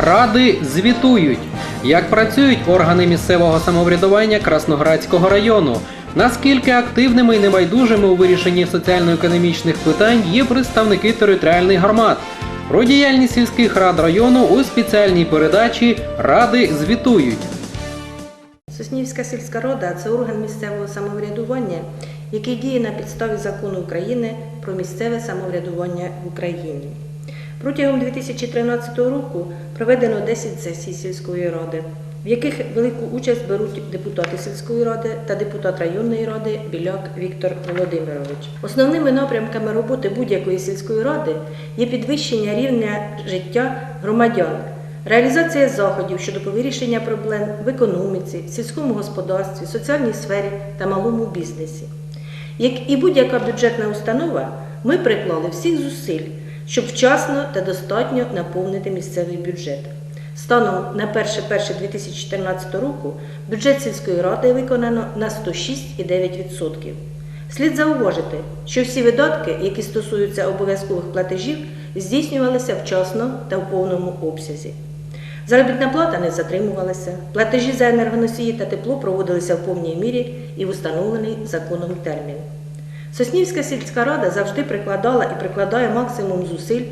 Ради звітують, як працюють органи місцевого самоврядування Красноградського району. Наскільки активними і небайдужими у вирішенні соціально-економічних питань є представники територіальних громад. Про діяльність сільських рад району у спеціальній передачі Ради звітують. Соснівська сільська рада це орган місцевого самоврядування, який діє на підставі закону України про місцеве самоврядування в Україні. Протягом 2013 року проведено 10 сесій сільської ради, в яких велику участь беруть депутати сільської ради та депутат районної ради Біляк Віктор Володимирович. Основними напрямками роботи будь-якої сільської ради є підвищення рівня життя громадян, Реалізація заходів щодо вирішення проблем в економіці, сільському господарстві, соціальній сфері та малому бізнесі. Як і будь-яка бюджетна установа, ми приклали всіх зусиль, щоб вчасно та достатньо наповнити місцевий бюджет. Станом на 1.1.2014 року бюджет сільської ради виконано на 106,9%. Слід зауважити, що всі видатки, які стосуються обов'язкових платежів, здійснювалися вчасно та в повному обсязі. Заробітна плата не затримувалася, платежі за енергоносії та тепло проводилися в повній мірі і в установлений законом термін. Соснівська сільська рада завжди прикладала і прикладає максимум зусиль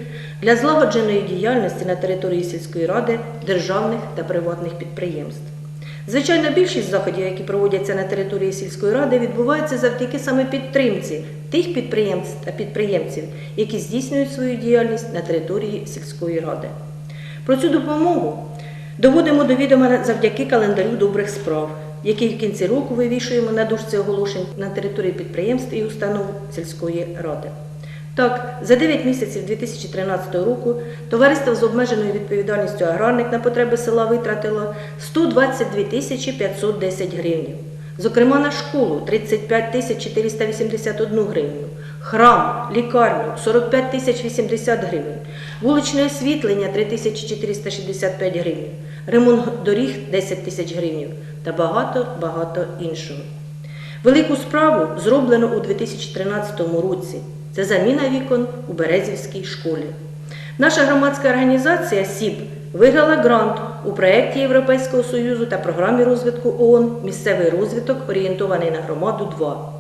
для злагодженої діяльності на території сільської ради державних та приватних підприємств. Звичайно, більшість заходів, які проводяться на території сільської ради, відбуваються завдяки саме підтримці тих підприємств та підприємців, які здійснюють свою діяльність на території сільської ради. Про цю допомогу доводимо до відома завдяки календарю добрих справ, який в кінці року вивішуємо на дужці оголошень на території підприємств і установ сільської ради. Так, за 9 місяців 2013 року товариство з обмеженою відповідальністю аграрник на потреби села витратило 122 тисячі 510 гривень. Зокрема, на школу 35 тисяч 481 гривню, храм, лікарню 45 тисяч 80 гривень, вуличне освітлення 3 тисячі 465 гривень, ремонт доріг 10 тисяч гривень та багато-багато іншого. Велику справу зроблено у 2013 році. Це заміна вікон у Березівській школі. Наша громадська організація СІП виграла грант у проєкті Європейського Союзу та програмі розвитку ООН Місцевий розвиток орієнтований на громаду 2.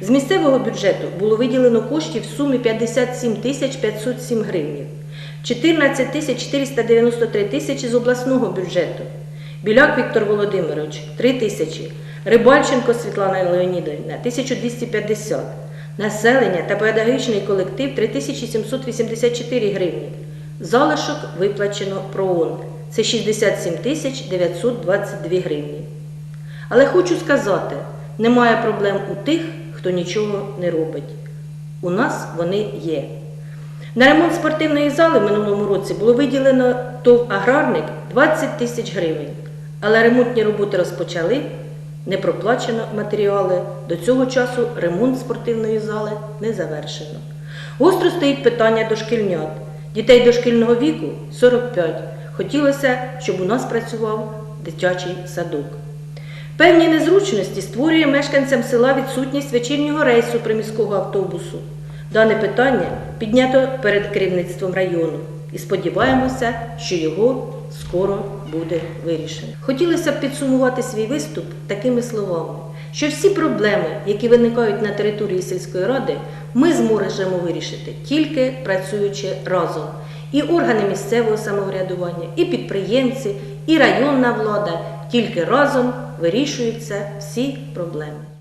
З місцевого бюджету було виділено коштів в сумі 57 тисяч 507 гривень, 14 тисяч 493 тисячі з обласного бюджету, Біляк Віктор Володимирович 3 тисячі, Рибальченко Світлана Леонідовна 1250, населення та педагогічний колектив 3784 гривні. Залишок виплачено ПРООН – це 67 тисяч 922 гривні. Але хочу сказати, немає проблем у тих, хто нічого не робить. У нас вони є. На ремонт спортивної зали в минулому році було виділено ТОВ аграрник 20 тисяч гривень, але ремонтні роботи розпочали, не проплачено матеріали. До цього часу ремонт спортивної зали не завершено. Гостро стоїть питання дошкільнят. Дітей дошкільного віку 45. Хотілося, щоб у нас працював дитячий садок. Певні незручності створює мешканцям села відсутність вечірнього рейсу приміського автобусу. Дане питання піднято перед керівництвом району і сподіваємося, що його скоро буде вирішено. Хотілося б підсумувати свій виступ такими словами, що всі проблеми, які виникають на території сільської ради, ми зможемо вирішити тільки працюючи разом. І органи місцевого самоврядування, і підприємці, і районна влада тільки разом вирішуються всі проблеми.